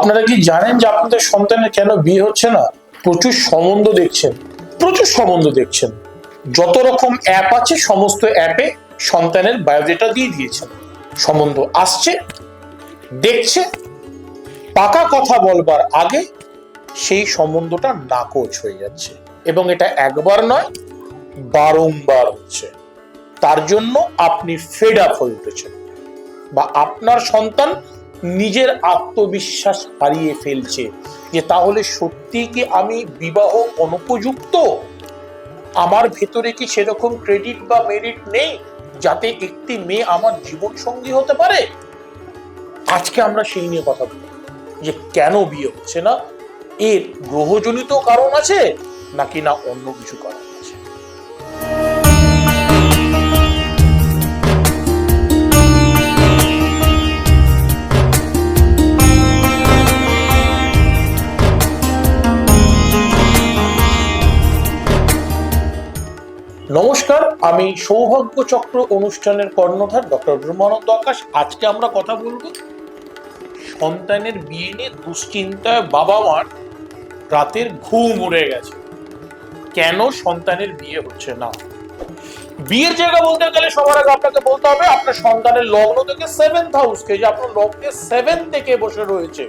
আপনারা কি জানেন যে আপনাদের সন্তানের কেন বিয়ে হচ্ছে না? প্রচুর সম্বন্ধ দেখছেন, প্রচুর সম্বন্ধ দেখছেন। যত রকম অ্যাপ আছে, সমস্ত অ্যাপে সন্তানের বায়োডেটা দিয়ে দিয়েছেন। সম্বন্ধ আসছে, দেখছে, পাকা কথা বলবার আগে সেই সম্বন্ধটা নাকচ হয়ে যাচ্ছে। এবং এটা একবার নয়, বারংবার হচ্ছে। তার জন্য আপনি ফেড আপ হয়ে উঠেছেন। বা আপনার সন্তান নিজের আত্মবিশ্বাস হারিয়ে ফেলছে। যে তাহলে সত্যি কি আমি বিবাহ অনুপযুক্ত? আমার ভেতরে কি সেরকম ক্রেডিট বা মেরিট নেই যাতে একটি মেয়ে আমার জীবন সঙ্গী হতে পারে? আজকে আমরা সেই নিয়ে কথা বলব। যে কেন বিয়ে হচ্ছে না? এর গ্রহজনিত কারণ আছে নাকি না অন্য কিছু কারণ? আমি সৌভাগ্য চক্র অনুষ্ঠানের কর্ণধার ডক্টর ব্রহ্মানন্দ আকাশ। আজকে আমরা কথা বলব সন্তানের বিয়ে নিয়ে দুশ্চিন্তায় বাবা মার রাতের ঘুম উড়ে গেছে। কেন সন্তানের বিয়ে হচ্ছে না? বিয়ের জায়গা বলতে গেলে সবার আগে আপনাকে বলতে হবে, আপনার সন্তানের লগ্ন থেকে সেভেন্থ হাউসকে যে আপনার লগ্নে সেভেন থেকে বসে রয়েছে।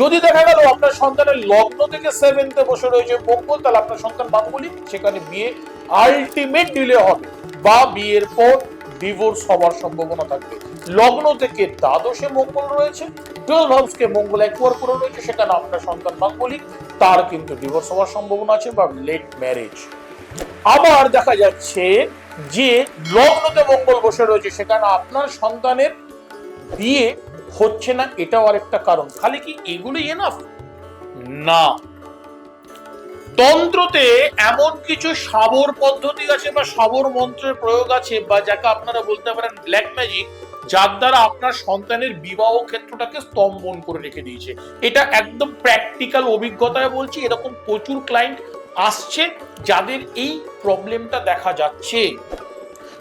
যদি দেখা গেল আপনার সন্তানের লগ্ন থেকে সেভেন্থে বসে রয়েছে মঙ্গল, তাহলে আপনার সন্তান মাঙ্গলিক সেখানে বিয়ে আলটিমেট ডিলে হবে। বা বিয়ের পর ডিভোর্স হওয়ার সম্ভাবনা থাকবে। লগ্ন থেকে দ্বাদশে মঙ্গল রয়েছে। টুয়েলভ হাউসকে মঙ্গল একবার করে রয়েছে সেখানে আপনার সন্তান মাঙ্গলিক তার কিন্তু ডিভোর্স হওয়ার সম্ভাবনা আছে বা লেট ম্যারেজ আবার দেখা যাচ্ছে যে লগ্নতে মঙ্গল বসে রয়েছে সেখানে আপনার সন্তানের বিয়ে হচ্ছে না, এটাও আরেকটা কারণ। খালি কি এগুলোই এনাফ না। তন্ত্রতে এমন কিছু সাবর পদ্ধতি আছে বা সাবর মন্ত্রের প্রয়োগ আছে বা যাকে আপনারা বলতে পারেন ব্ল্যাক ম্যাজিক যার দ্বারা আপনার সন্তানের বিবাহ ক্ষেত্রটাকে স্তম্ভন করে রেখে দিয়েছে। এটা একদম প্র্যাকটিক্যাল অভিজ্ঞতায় বলছি, এরকম প্রচুর ক্লায়েন্ট আসছে যাদের এই প্রবলেমটা দেখা যাচ্ছে।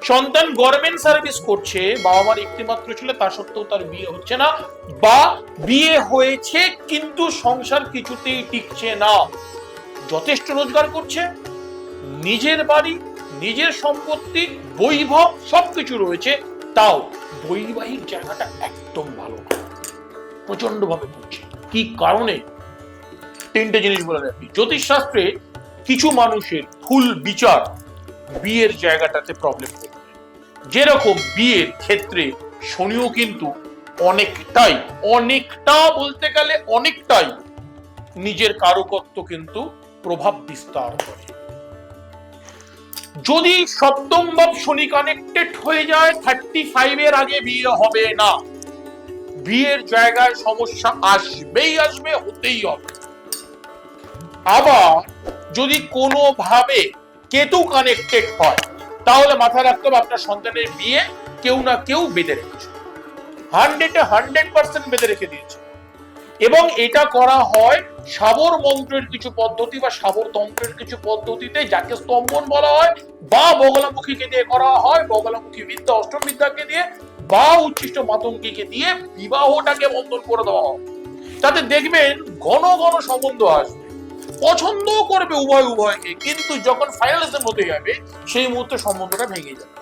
সন্তান গভর্নমেন্ট সার্ভিস করছে বাবা মার একটি মাত্র ছিল, তা সত্ত্বেও তার বিয়ে হচ্ছে না, বা বিয়ে হয়েছে কিন্তু সংসার কিছুতেই টিকছে না। যথেষ্ট রোজগার করছে, নিজের বাড়ি, নিজের সম্পত্তি, বৈভব সবকিছু রয়েছে, তাও বৈবাহিক জায়গাটা একদম ভালো না। প্রচণ্ড ভাবে করছে কি কারণে? তিনটে জিনিস বলে রাখি জ্যোতিষশাস্ত্রে কিছু মানুষের ফুল বিচার বিয়ের জায়গাটাতে প্রবলেম যেরকম বিয়ের ক্ষেত্রে শনিও কিন্তু অনেকটাই, অনেকটা বলতে গেলে অনেকটাই নিজের কারুকত্ব কিন্তু প্রভাব বিস্তার করে। যদি সপ্তম ভাব শনি কানেক্টেড হয়ে যায় থার্টি ফাইভ এর আগে বিয়ে হবে না। বিয়ের জায়গায় সমস্যা আসবেই আসবে, হতেই হবে। আবার যদি কোনোভাবে কেতু কানেক্টেড হয়, তাহলে মাথায় রাখতে হবে আপনার সন্তানের বিয়ে কেউ না কেউ বেঁধে রেখেছে। হান্ড্রেডে হান্ড্রেড পার্সেন্ট বেঁধে রেখে দিয়েছে। এবং এটা করা হয় সাবর মন্ত্রের কিছু পদ্ধতি বা সাবর তন্ত্রের কিছু পদ্ধতিতে যাকে স্তম্ভন বলা হয়, বা বগলামুখীকে দিয়ে করা হয়, বগলামুখী বিদ্যা, অষ্টম বিদ্যাকে দিয়ে, বা উচ্ছিষ্ট মাতঙ্গীকে দিয়ে বিবাহটাকে বন্ধন করে দেওয়া হয়। তাতে দেখবেন ঘন ঘন সম্বন্ধ আসবে। পছন্দ করবে উভয় উভয়কে, কিন্তু যখন ফাইনালিজম হতে যাবে, সেই মুহূর্তে সম্বন্ধটা ভেঙে যাবে।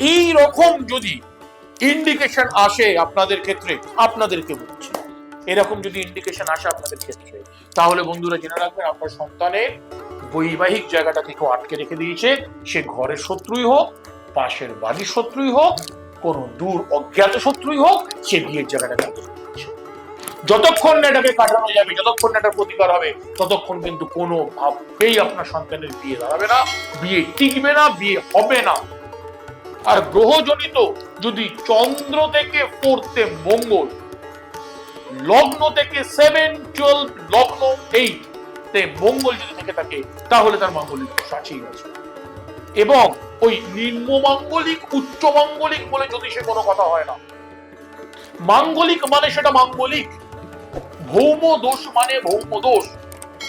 এই রকম যদি ইন্ডিকেশন আসে আপনাদের ক্ষেত্রে, আপনাদেরকে বলছি। এরকম যদি ইন্ডিকেশন আসে আপনাদের ক্ষেত্রে, তাহলে বন্ধুরা জেনে রাখবেন, আপনার সন্তানের বৈবাহিক জায়গাটা থেকে আটকে রেখে দিয়েছে। সে ঘরের শত্রুই হোক, পাশের বাড়ির শত্রুই হোক, কোন দূর অজ্ঞাত শত্রুই হোক, সে বিয়ের জায়গাটাকে আটকে যতক্ষণ না এটাকে কাটানো যাবে, যতক্ষণ না এটার প্রতিকার হবে, ততক্ষণ কিন্তু কোনো ভাবেই আপনার সন্তানের বিয়ে দাঁড়াবে না, বিয়ে টিকবে না, বিয়ে হবে না। আর গ্রহজনিত যদি চন্দ্র থেকে পড়তে মঙ্গল লগ্ন থেকে সেভেন টুয়েলভ লগ্ন এইট তে মঙ্গল যদি থেকে থাকে, তাহলে তার মাঙ্গলিক সাচেই আছে। এবং ওই নিম্ন মাঙ্গলিক, উচ্চ মাঙ্গলিক বলে জ্যোতিষে কোনো কথা হয় না। মাঙ্গলিক মানে সেটা মাঙ্গলিক। ভৌম দোষ মানে ভৌম দোষ।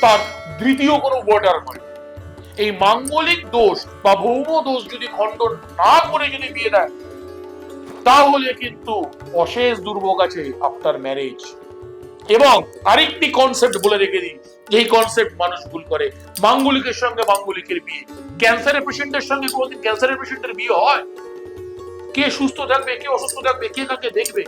তার দ্বিতীয় কোনো বর্ডার নয়। এই মাঙ্গলিক দোষ বা ভৌম দোষ যদি খণ্ডন না করে যদি বিয়ে দেয় তাহলে কিন্তু অশেষ দুর্ভোগ আছে আফটার ম্যারেজ এবং আরেকটি কনসেপ্ট বলে রেখে দিই এই কনসেপ্ট মানুষ ভুল করে। মাঙ্গলিকের সঙ্গে মাঙ্গলিকের বিয়ে। ক্যান্সারের পেশেন্টের সঙ্গে কোনোদিন ক্যান্সারের পেশেন্টের বিয়ে হয়? কে সুস্থ থাকবে, কে অসুস্থ থাকবে, কে কাকে দেখবে?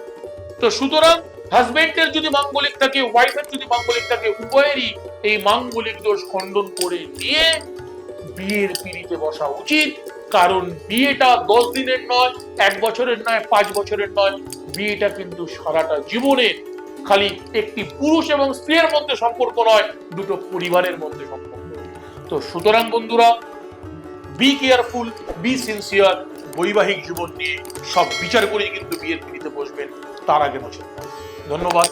তো সুতরাং হাজবেন্ডের যদি মাঙ্গলিক থাকে ওয়াইফের যদি মাঙ্গলিক থাকে, উভয়েরই এই মাঙ্গলিক দোষ খণ্ডন করে নিয়ে বিয়ের পিড়িতে বসা উচিত। কারণ বিয়েটা দশ দিনের নয়, এক বছরের নয়, পাঁচ বছরের নয়। বিয়েটা কিন্তু সারাটা জীবনের। খালি একটি পুরুষ এবং স্ত্রীর মধ্যে সম্পর্ক নয়, দুটো পরিবারের মধ্যে সম্পর্ক। তো সুতরাং বন্ধুরা বি কেয়ারফুল বি সিনসিয়ার বৈবাহিক জীবন নিয়ে সব বিচার করেই কিন্তু বিয়ের পিড়িতে বসবেন, তার আগে বসে ধন্যবাদ।